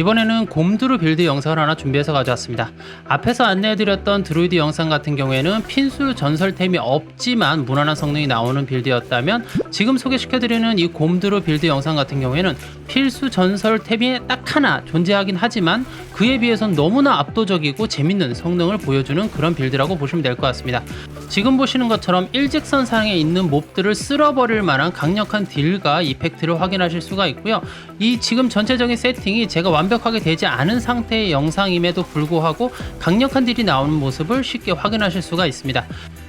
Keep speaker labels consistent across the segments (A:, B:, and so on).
A: 이번에는 곰두루 빌드 영상을 하나 준비해서 가져왔습니다. 앞에서 안내해드렸던 드루이드 영상 같은 경우에는 핀수 전설템이 없지만 무난한 성능이 나오는 빌드였다면 지금 소개시켜드리는 이 곰두루 빌드 영상 같은 경우에는 필수 전설템이 딱 하나 존재하긴 하지만 그에 비해선 너무나 압도적이고 재밌는 성능을 보여주는 그런 빌드라고 보시면 될 것 같습니다. 지금 보시는 것처럼 일직선 상에 있는 몹들을 쓸어버릴 만한 강력한 딜과 이펙트를 확인하실 수가 있고요. 이 지금 전체적인 세팅이 제가 완벽하게 되지 않은 상태의 영상임에도 불구하고 강력한 딜이 나오는 모습을 쉽게 확인하실 수가 있습니다.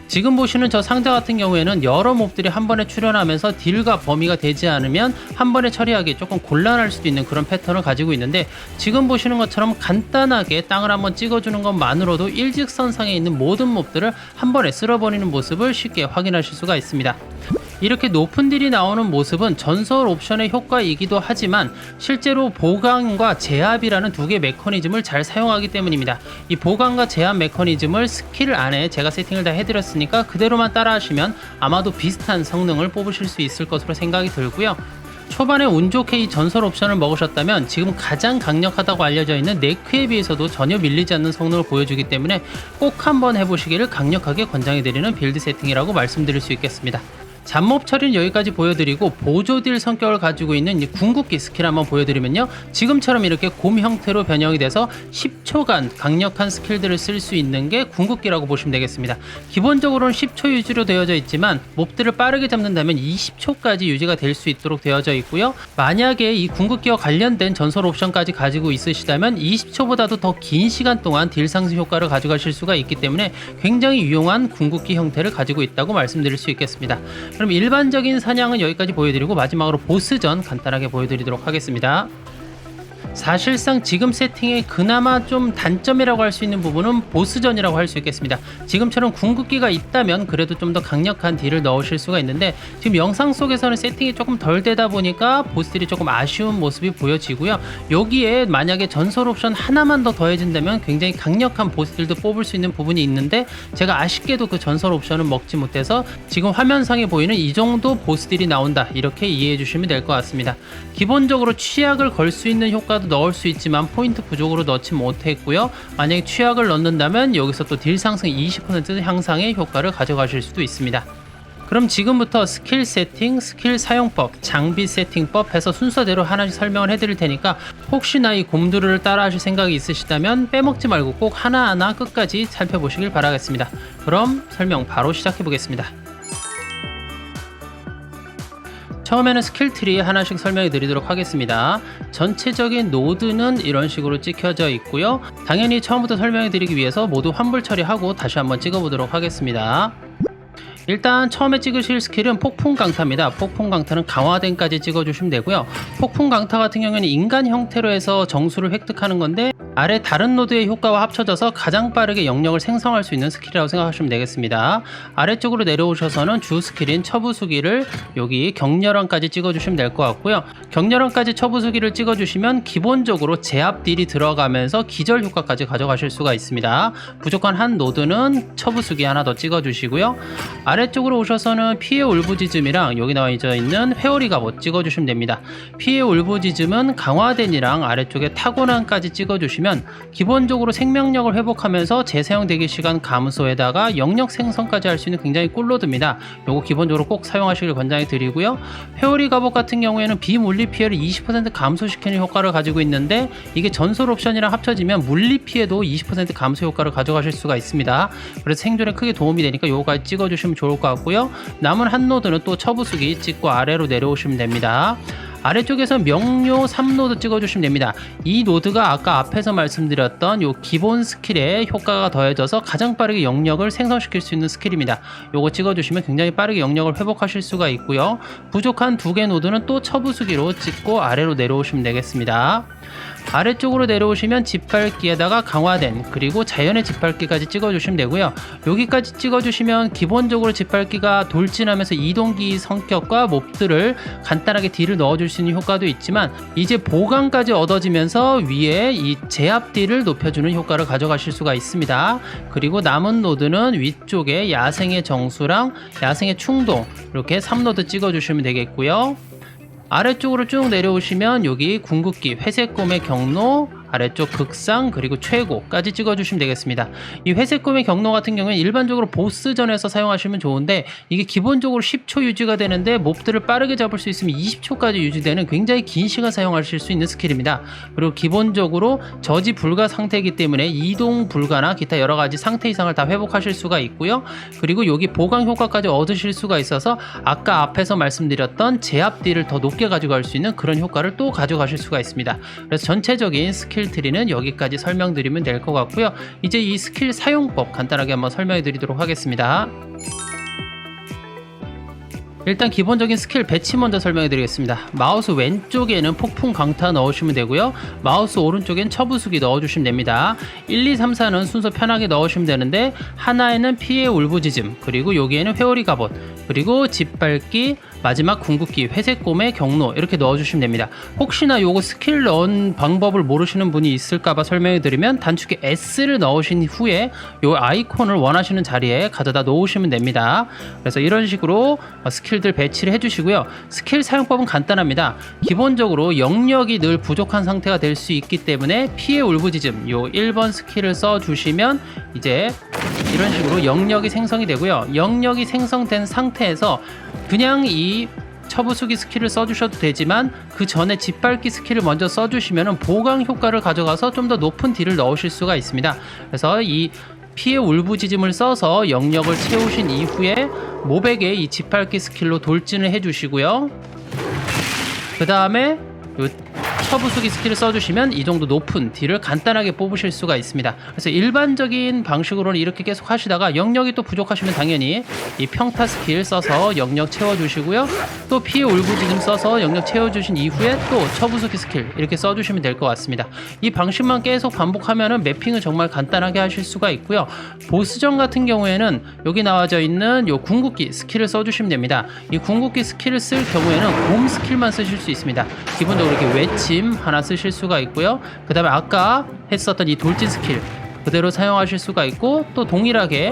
A: 지금 보시는 저 상자 같은 경우에는 여러 몹들이 한 번에 출현하면서 딜과 범위가 되지 않으면 한 번에 처리하기 조금 곤란할 수도 있는 그런 패턴을 가지고 있는데 지금 보시는 것처럼 간단하게 땅을 한번 찍어주는 것만으로도 일직선상에 있는 모든 몹들을 한 번에 쓸어버리는 모습을 쉽게 확인하실 수가 있습니다. 이렇게 높은 딜이 나오는 모습은 전설 옵션의 효과이기도 하지만 실제로 보강과 제압이라는 두 개의 메커니즘을 잘 사용하기 때문입니다. 이 보강과 제압 메커니즘을 스킬 안에 제가 세팅을 다 해드렸으니까 그대로만 따라 하시면 아마도 비슷한 성능을 뽑으실 수 있을 것으로 생각이 들고요. 초반에 운 좋게 이 전설 옵션을 먹으셨다면 지금 가장 강력하다고 알려져 있는 네크에 비해서도 전혀 밀리지 않는 성능을 보여주기 때문에 꼭 한번 해보시기를 강력하게 권장해드리는 빌드 세팅이라고 말씀드릴 수 있겠습니다. 잡몹 처리는 여기까지 보여드리고 보조딜 성격을 가지고 있는 이 궁극기 스킬 한번 보여드리면요. 지금처럼 이렇게 곰 형태로 변형이 돼서 10초간 강력한 스킬들을 쓸 수 있는 게 궁극기라고 보시면 되겠습니다. 기본적으로는 10초 유지로 되어져 있지만 몹들을 빠르게 잡는다면 20초까지 유지가 될 수 있도록 되어져 있고요. 만약에 이 궁극기와 관련된 전설 옵션까지 가지고 있으시다면 20초보다도 더 긴 시간 동안 딜 상승 효과를 가져가실 수가 있기 때문에 굉장히 유용한 궁극기 형태를 가지고 있다고 말씀드릴 수 있겠습니다 그럼 일반적인 사냥은 여기까지 보여드리고 마지막으로 보스전 간단하게 보여드리도록 하겠습니다. 사실상 지금 세팅의 그나마 좀 단점이라고 할 수 있는 부분은 보스전이라고 할 수 있겠습니다. 지금처럼 궁극기가 있다면 그래도 좀 더 강력한 딜을 넣으실 수가 있는데 지금 영상 속에서는 세팅이 조금 덜 되다 보니까 보스들이 조금 아쉬운 모습이 보여지고요. 여기에 만약에 전설 옵션 하나만 더 더해진다면 굉장히 강력한 보스들도 뽑을 수 있는 부분이 있는데 제가 아쉽게도 그 전설 옵션은 먹지 못해서 지금 화면상에 보이는 이 정도 보스들이 나온다 이렇게 이해해 주시면 될 것 같습니다. 기본적으로 취약을 걸 수 있는 효과도 넣을 수 있지만 포인트 부족으로 넣지 못했고요. 만약에 취약을 넣는다면 여기서 또 딜 상승 20% 향상의 효과를 가져가실 수도 있습니다. 그럼 지금부터 스킬 세팅, 스킬 사용법, 장비 세팅법 해서 순서대로 하나씩 설명을 해드릴 테니까 혹시나 이 곰두루를 따라 하실 생각이 있으시다면 빼먹지 말고 꼭 하나하나 끝까지 살펴보시길 바라겠습니다. 그럼 설명 바로 시작해 보겠습니다. 처음에는 스킬 트리 하나씩 설명해 드리도록 하겠습니다. 전체적인 노드는 이런 식으로 찍혀져 있고요. 당연히 처음부터 설명해 드리기 위해서 모두 환불 처리하고 다시 한번 찍어 보도록 하겠습니다. 일단 처음에 찍으실 스킬은 폭풍 강타입니다. 폭풍 강타는 강화된까지 찍어주시면 되고요. 폭풍 강타 같은 경우에는 인간 형태로 해서 정수를 획득하는 건데 아래 다른 노드의 효과와 합쳐져서 가장 빠르게 영역을 생성할 수 있는 스킬이라고 생각하시면 되겠습니다. 아래쪽으로 내려오셔서는 주 스킬인 처부수기를 여기 격렬한까지 찍어주시면 될 것 같고요. 격렬한까지 처부수기를 찍어주시면 기본적으로 제압 딜이 들어가면서 기절 효과까지 가져가실 수가 있습니다. 부족한 한 노드는 처부수기 하나 더 찍어주시고요. 아래 쪽으로 오셔서는 피해 울부짖음이랑 여기 나와 있는 회오리 갑옷 찍어주시면 됩니다. 피해 울부짖음은 강화된이랑 아래쪽에 타고난까지 찍어주시면 기본적으로 생명력을 회복하면서 재사용 대기 시간 감소에다가 영역 생성까지 할 수 있는 굉장히 꿀로드입니다. 요거 기본적으로 꼭 사용하시길 권장해 드리고요. 회오리 갑옷 같은 경우에는 비물리 피해를 20% 감소시키는 효과를 가지고 있는데 이게 전설 옵션이랑 합쳐지면 물리 피해도 20% 감소 효과를 가져가실 수가 있습니다. 그래서 생존에 크게 도움이 되니까 요거까지 찍어주시면 좋을 것 같고요. 남은 한 노드는 또 처부수기 찍고 아래로 내려오시면 됩니다. 아래쪽에서 명료 3노드 찍어주시면 됩니다. 이 노드가 아까 앞에서 말씀드렸던 요 기본 스킬에 효과가 더해져서 가장 빠르게 영역을 생성시킬 수 있는 스킬입니다. 요거 찍어주시면 굉장히 빠르게 영역을 회복하실 수가 있고요. 부족한 두 개 노드는 또 처부수기로 찍고 아래로 내려오시면 되겠습니다. 아래쪽으로 내려오시면 짓밟기에다가 강화된 그리고 자연의 짓밟기까지 찍어주시면 되고요. 여기까지 찍어주시면 기본적으로 짓밟기가 돌진하면서 이동기 성격과 몹들을 간단하게 딜을 넣어줄 수 있는 효과도 있지만 이제 보강까지 얻어지면서 위에 이 제압 딜을 높여주는 효과를 가져가실 수가 있습니다. 그리고 남은 노드는 위쪽에 야생의 정수랑 야생의 충동 이렇게 3노드 찍어주시면 되겠고요. 아래쪽으로 쭉 내려오시면 여기 궁극기 회색 곰의 경로 아래쪽 극상 그리고 최고까지 찍어주시면 되겠습니다. 이 회색 곰의 경로 같은 경우는 일반적으로 보스전에서 사용하시면 좋은데 이게 기본적으로 10초 유지가 되는데 몹들을 빠르게 잡을 수 있으면 20초까지 유지되는 굉장히 긴 시간 사용하실 수 있는 스킬입니다. 그리고 기본적으로 저지 불가 상태이기 때문에 이동 불가나 기타 여러 가지 상태 이상을 다 회복하실 수가 있고요. 그리고 여기 보강 효과까지 얻으실 수가 있어서 아까 앞에서 말씀드렸던 제압 딜을 더 높게 가져갈 수 있는 그런 효과를 또 가져가실 수가 있습니다. 그래서 전체적인 스킬 트리는 여기까지 설명드리면 될 것 같고요. 이제 이 스킬 사용법 간단하게 한번 설명해 드리도록 하겠습니다. 일단 기본적인 스킬 배치 먼저 설명해 드리겠습니다. 마우스 왼쪽에는 폭풍 강타 넣으시면 되고요. 마우스 오른쪽엔 처부수기 넣어주시면 됩니다. 1, 2, 3, 4는 순서 편하게 넣으시면 되는데 하나에는 피해 울부짖음 그리고 여기에는 회오리 갑옷 그리고 짓밟기 마지막 궁극기 회색 곰의 경로 이렇게 넣어주시면 됩니다. 혹시나 요거 스킬 넣은 방법을 모르시는 분이 있을까봐 설명해 드리면 단축키 S를 넣으신 후에 요 아이콘을 원하시는 자리에 가져다 놓으시면 됩니다. 그래서 이런 식으로 어, 스킬들 배치를 해주시고요. 스킬 사용법은 간단합니다. 기본적으로 영역이 늘 부족한 상태가 될 수 있기 때문에 피해 울부짖음 요 1번 스킬을 써주시면 이제 이런 식으로 영역이 생성이 되고요. 영역이 생성된 상태에서 그냥 이 처부수기 스킬을 써주셔도 되지만 그 전에 짓밟기 스킬을 먼저 써주시면 보강 효과를 가져가서 좀 더 높은 딜을 넣으실 수가 있습니다. 그래서 이 피해 울부짖음을 써서 영역을 채우신 이후에 모백에 이 짓밟기 스킬로 돌진을 해주시고요. 그 다음에 요 처부수기 스킬을 써주시면 이 정도 높은 딜을 간단하게 뽑으실 수가 있습니다. 그래서 일반적인 방식으로는 이렇게 계속 하시다가 영역이 또 부족하시면 당연히 이 평타 스킬 써서 영역 채워주시고요. 또 피해 울부짖음 써서 영역 채워주신 이후에 또 처부수기 스킬 이렇게 써주시면 될 것 같습니다. 이 방식만 계속 반복하면은 매핑을 정말 간단하게 하실 수가 있고요. 보스전 같은 경우에는 여기 나와져 있는 요 궁극기 스킬을 써주시면 됩니다. 이 궁극기 스킬을 쓸 경우에는 곰 스킬만 쓰실 수 있습니다. 기본적으로 이렇게 외침 하나 쓰실 수가 있고요. 그 다음에 아까 했었던 이 돌진 스킬 그대로 사용하실 수가 있고 또 동일하게.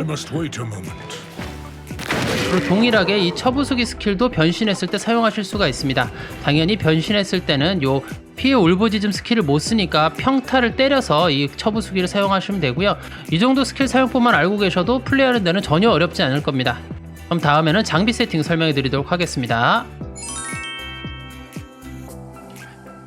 A: 그리고 동일하게 이 처부수기 스킬도 변신했을 때 사용하실 수가 있습니다. 당연히 변신했을 때는 요 피해 울부짖음 스킬을 못 쓰니까 평타를 때려서 이 처부수기를 사용하시면 되고요. 이 정도 스킬 사용법만 알고 계셔도 플레이하는 데는 전혀 어렵지 않을 겁니다. 그럼 다음에는 장비 세팅 설명해 드리도록 하겠습니다.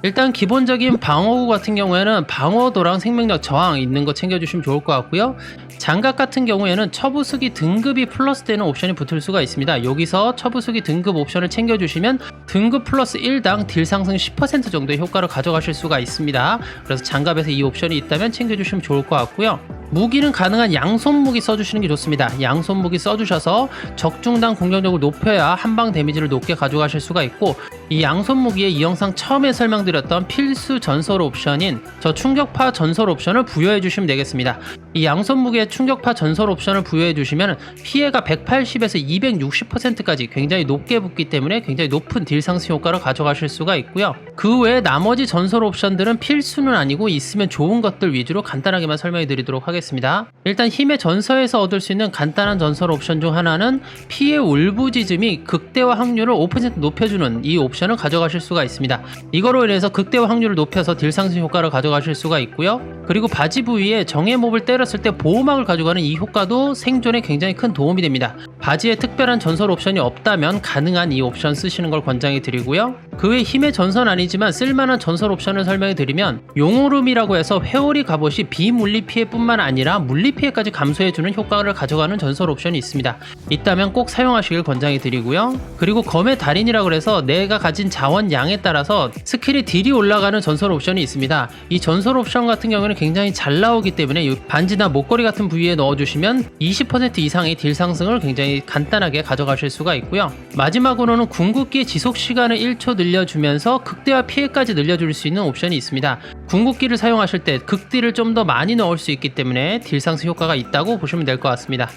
A: 일단 기본적인 방어구 같은 경우에는 방어도랑 생명력 저항 있는 거 챙겨주시면 좋을 것 같고요. 장갑 같은 경우에는 처부수기 등급이 플러스 되는 옵션이 붙을 수가 있습니다. 여기서 처부수기 등급 옵션을 챙겨주시면 등급 플러스 1당 딜 상승 10% 정도의 효과를 가져가실 수가 있습니다. 그래서 장갑에서 이 옵션이 있다면 챙겨주시면 좋을 것 같고요. 무기는 가능한 양손 무기 써주시는 게 좋습니다. 양손 무기 써주셔서 적중당 공격력을 높여야 한방 데미지를 높게 가져가실 수가 있고 이 양손 무기에 이 영상 처음에 설명드렸던 필수 전설 옵션인 저 충격파 전설 옵션을 부여해 주시면 되겠습니다. 이 양손 무기에 충격파 전설 옵션을 부여해 주시면 피해가 180에서 260%까지 굉장히 높게 붙기 때문에 굉장히 높은 딜 상승 효과를 가져가실 수가 있고요. 그 외에 나머지 전설 옵션들은 필수는 아니고 있으면 좋은 것들 위주로 간단하게만 설명해 드리도록 하겠습니다. 일단 힘의 전서에서 얻을 수 있는 간단한 전설 옵션 중 하나는 피해 울부짖음이 극대화 확률을 5% 높여주는 이 옵션 을 가져가실 수가 있습니다. 이거로 인해서 극대화 확률을 높여서 딜 상승 효과를 가져가실 수가 있고요. 그리고 바지 부위에 정예 몹을 때렸을 때 보호막을 가져가는 이 효과도 생존에 굉장히 큰 도움이 됩니다. 바지에 특별한 전설 옵션이 없다면 가능한 이 옵션 쓰시는 걸 권장해 드리고요. 그 외 힘의 전선 아니지만 쓸만한 전설 옵션을 설명해 드리면 용오름이라고 해서 회오리 갑옷이 비물리 피해뿐만 아니라 물리 피해까지 감소해 주는 효과를 가져가는 전설 옵션이 있습니다. 있다면 꼭 사용하시길 권장해 드리고요. 그리고 검의 달인이라고 해서 내가 가진 자원 양에 따라서 스킬이 딜이 올라가는 전설 옵션이 있습니다. 이 전설 옵션 같은 경우는 굉장히 잘 나오기 때문에 이 반지나 목걸이 같은 부위에 넣어주시면 20% 이상의 딜 상승을 굉장히 간단하게 가져가실 수가 있고요. 마지막으로는 궁극기의 지속 시간을 1초 늘려주면서 극대화 피해까지 늘려줄 수 있는 옵션이 있습니다. 궁극기를 사용하실 때 극딜을 좀 더 많이 넣을 수 있기 때문에 딜 상승 효과가 있다고 보시면 될 것 같습니다.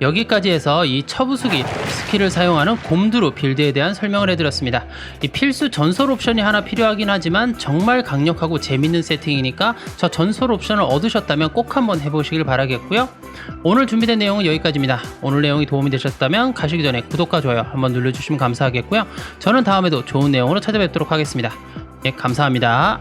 A: 여기까지 해서 이 처부수기 스킬을 사용하는 곰두루 빌드에 대한 설명을 해드렸습니다. 이 필수 전설 옵션이 하나 필요하긴 하지만 정말 강력하고 재밌는 세팅이니까 저 전설 옵션을 얻으셨다면 꼭 한번 해보시길 바라겠고요. 오늘 준비된 내용은 여기까지입니다. 오늘 내용이 도움이 되셨다면 가시기 전에 구독과 좋아요 한번 눌러주시면 감사하겠고요. 저는 다음에도 좋은 내용으로 찾아뵙도록 하겠습니다. 예, 감사합니다.